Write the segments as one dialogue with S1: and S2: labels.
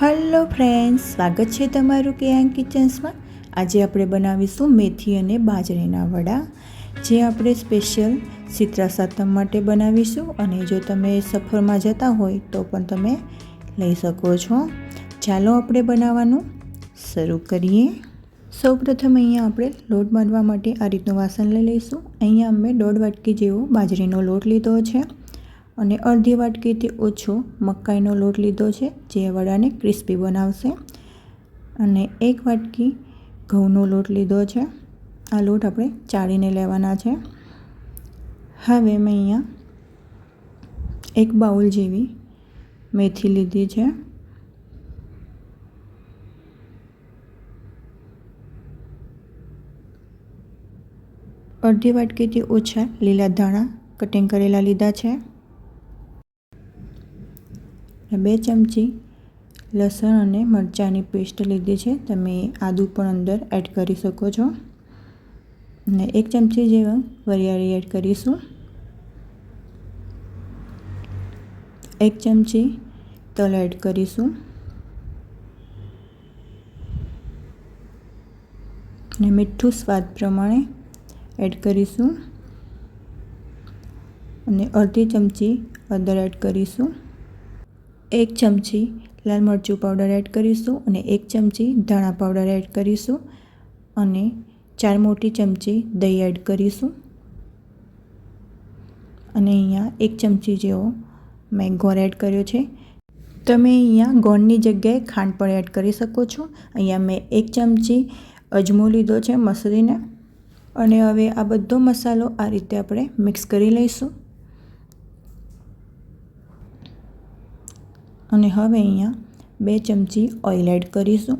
S1: Hello friends સ્વાગત છે તમારું કેયાંગ કિચન્સમાં આજે આપણે બનાવીશું મેથી અને બાજરીના વડા. જે આપણે સ્પેશિયલ સિત્રા સાતમ માટે બનાવીશું અને જો તમે સફરમાં જતા હોય તો પણ તમે લઈ શકો છો. ચાલો આપણે બનાવવાનું શરૂ કરીએ. સૌપ્રથમ અહીંયા આપણે લોટ બાંધવા માટે આ રીતનું વાસણ લઈ લઈશું. અહીંયા અમે દોઢ વાટકી જેવો બાજરીનો લોટ લીધો છે. અને અડધી વાટકીથી ઓછો મકાઈનો લોટ લીધો છે, જે વડાને ક્રિસ્પી બનાવશે. અને એક વાટકી ઘઉંનો લોટ લીધો છે. આ લોટ આપણે ચાળીને લેવાના છે. હવે મેં અહીંયા એક બાઉલ જેવી મેથી લીધી છે. અડધી વાટકીથી ઓછા લીલા ધાણા કટિંગ કરેલા લીધા છે. બે ચમચી લસણ અને મરચાંની પેસ્ટ લીધી છે. તમે આદું પણ અંદર એડ કરી શકો છો. અને એક ચમચી જેવા વરિયાળી એડ કરીશું. એક ચમચી તલ એડ કરીશું. અને મીઠું સ્વાદ પ્રમાણે એડ કરીશું. અને અડધી ચમચી અદર એડ કરીશું. એક ચમચી લાલ મરચું પાવડર એડ કરીશું અને એક ચમચી ધાણા પાવડર એડ કરીશું અને ચાર મોટી ચમચી દહીં એડ કરીશું. અને અહીંયા એક ચમચી જેવો મેં ગોળ એડ કર્યો છે. તમે અહીંયા ગોળની જગ્યાએ ખાંડ પણ એડ કરી શકો છો. અહીંયા મેં એક ચમચી અજમો લીધો છે મસરીને અને હવે આ બધો મસાલો આ રીતે આપણે મિક્સ કરી લઈશું. અને હવે અહીંયા બે ચમચી ઓઇલ એડ કરીશું.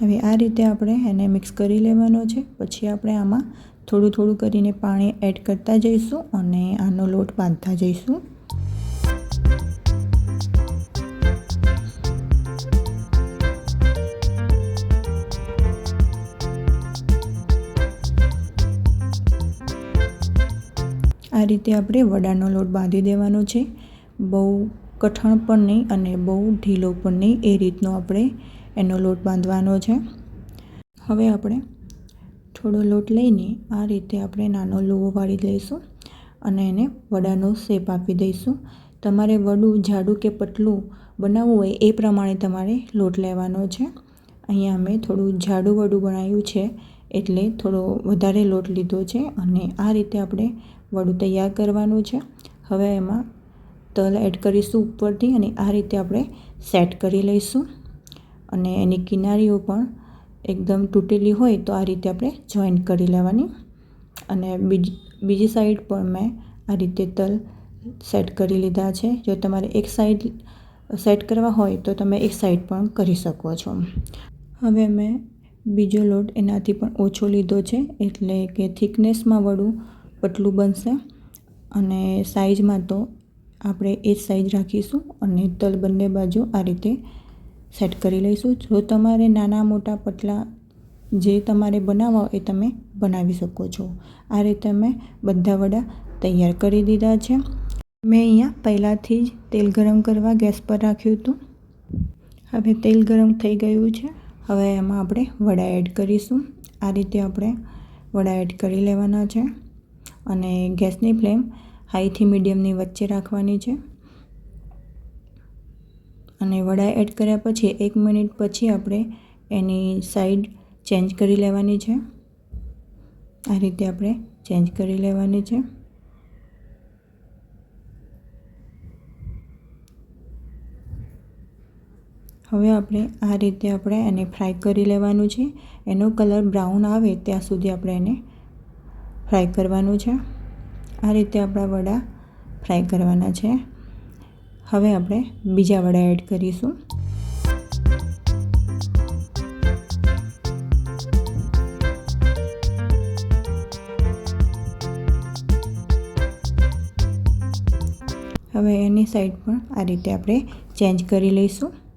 S1: હવે આ રીતે આપણે એને મિક્સ કરી લેવાનો છે. પછી આપણે આમાં થોડું થોડું કરીને પાણી એડ કરતા જઈશું અને આનો લોટ બાંધતા જઈશું. આ રીતે આપણે વડાનો લોટ બાંધી દેવાનો છે. બહુ કઠણ પણ નહીં અને બહુ ઢીલો પણ નહીં એ રીતનો આપણે એનો લોટ બાંધવાનો છે. હવે આપણે થોડો લોટ લઈને આ રીતે આપણે નાનો લોવો વાળી લઈશું અને એને વડાનો શેપ આપી દઈશું. તમારે વડું જાડું કે પતલું બનાવવું હોય એ પ્રમાણે તમારે લોટ લેવાનો છે. અહીંયા મેં થોડું જાડું વડું બનાવ્યું છે. એટલે થોડો વધારે લોટ લીધો છે અને આ રીતે આપણે વડું તૈયાર કરવાનું છે. હવે એમાં તલ એડ કરીશું ઉપરથી અને આ રીતે આપણે સેટ કરી લઈશું. અને એની કિનારીઓ પણ એકદમ તૂટેલી હોય તો આ રીતે આપણે જોઈન્ટ કરી લેવાની. અને બીજી બીજી સાઈડ પણ મેં આ રીતે તલ સેટ કરી લીધા છે. જો તમારે એક સાઈડ સેટ કરવા હોય તો તમે એક સાઈડ પણ કરી શકો છો. હવે મેં બીજો લોટ એનાથી પણ ઓછો લીધો છે, એટલે કે થિકનેસમાં વડું પતલું બનશે અને સાઈઝમાં તો આપણે એ જ સાઈઝ રાખીશું અને તલ બંને બાજુ આ રીતે સેટ કરી લઈશું. જો તમારે નાના મોટા પતલા જે તમારે બનાવવા એ તમે બનાવી શકો છો. આ રીતે મેં બધા વડા તૈયાર કરી દીધા છે. મેં અહીંયા પહેલાંથી જ તેલ ગરમ કરવા ગેસ પર રાખ્યું હતું. હવે તેલ ગરમ થઈ ગયું છે. હવે એમાં આપણે વડા એડ કરીશું. આ રીતે આપણે વડા એડ કરી લેવાના છે અને ગેસની ફ્લેમ હાઈથી મીડિયમની વચ્ચે રાખવાની છે. અને વડા એડ કર્યા પછી એક મિનિટ પછી આપણે એની સાઈડ ચેન્જ કરી લેવાની છે. આ રીતે આપણે ચેન્જ કરી લેવાની છે. હવે આપણે આ રીતે આપણે એને ફ્રાય કરી લેવાનું છે. એનો કલર બ્રાઉન આવે ત્યાં સુધી આપણે એને ફ્રાય કરવાનું છે. આ રીતે આપણા વડા ફ્રાય કરવાના છે. હવે આપણે બીજા વડા એડ કરીશું. હવે એની સાઈડ પણ આ રીતે આપણે ચેન્જ કરી લઈશું.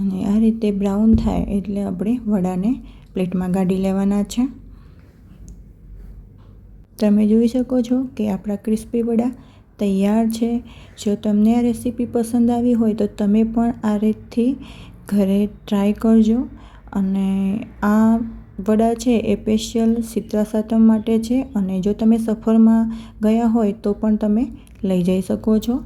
S1: અને આ રીતે બ્રાઉન થાય એટલે આપણે વડાને પ્લેટમાં કાઢી લેવાના છે. તમે જોઈ શકો છો કે આપણા ક્રિસ્પી વડા તૈયાર છે. જો તમને આ રેસીપી પસંદ આવી હોય તો તમે પણ આ રીતથી ઘરે ટ્રાય કરજો. અને આ વડા છે એ સ્પેશિયલ શીતળા સાતમ માટે છે અને જો તમે સફરમાં ગયા હોય તો પણ તમે લઈ જઈ શકો છો.